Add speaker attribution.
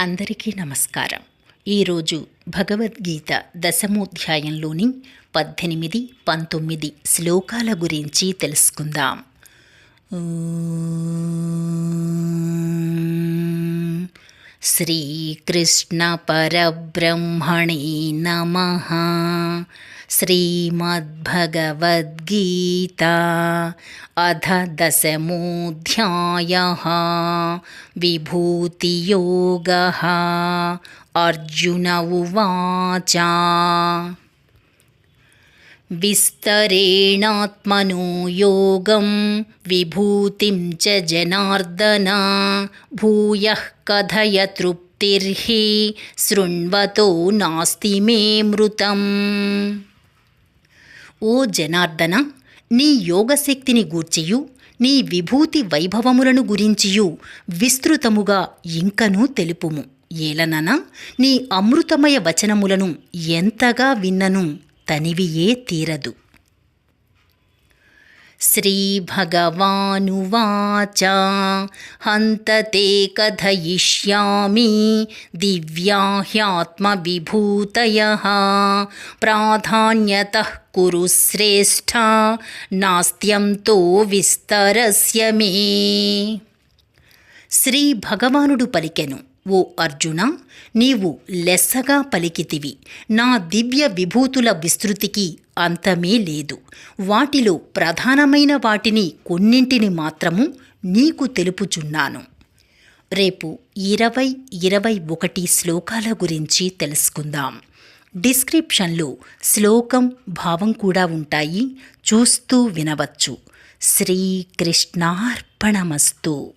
Speaker 1: అందరికీ నమస్కారం. ఈరోజు భగవద్గీత దశమోధ్యాయంలోని పద్దెనిమిది పంతొమ్మిది శ్లోకాల గురించి తెలుసుకుందాం. श्रीकृष्णपरब्रह्मणे नमः। श्रीमद्भगवद्गीता अध दशमोऽध्यायः। विभूतियोगः। अर्जुन उवाच। विस्तरेणात्मनो योगं विभूतिं च जनार्दन भूयः कथय तृप्तिर्हि शृण्वतो नास्ति मे मृतम् ఓ జనార్దన నీ యోగశక్తిని గూర్చియు నీ విభూతి వైభవములను గురించియు విస్తృతముగా ఇంకనూ తెలుపుము ఏలనన నీ అమృతమయ వచనములను ఎంతగా విన్నను తనివియే తీరదు श्रीभगवानुवाच हन्त ते कथयिष्यामि दिव्या ह्यात्मविभूतयः प्राधान्यतः कुरु श्रेष्ठा నాస్త్యంతో విస్తరస్య మే శ్రీ భగవానుడు పలికెను ఓ అర్జున నీవు లెస్సగా పలికితివి. నా దివ్య విభూతుల విస్తృతికి అంతమే లేదు. వాటిలో ప్రధానమైన వాటిని కొన్నింటిని మాత్రము నీకు తెలుపుచున్నాను. రేపు ఇరవై ఇరవై ఒకటి శ్లోకాల గురించి తెలుసుకుందాం. డిస్క్రిప్షన్లో శ్లోకం భావం కూడా ఉంటాయి. చూస్తూ వినవచ్చు. శ్రీకృష్ణార్పణమస్తు.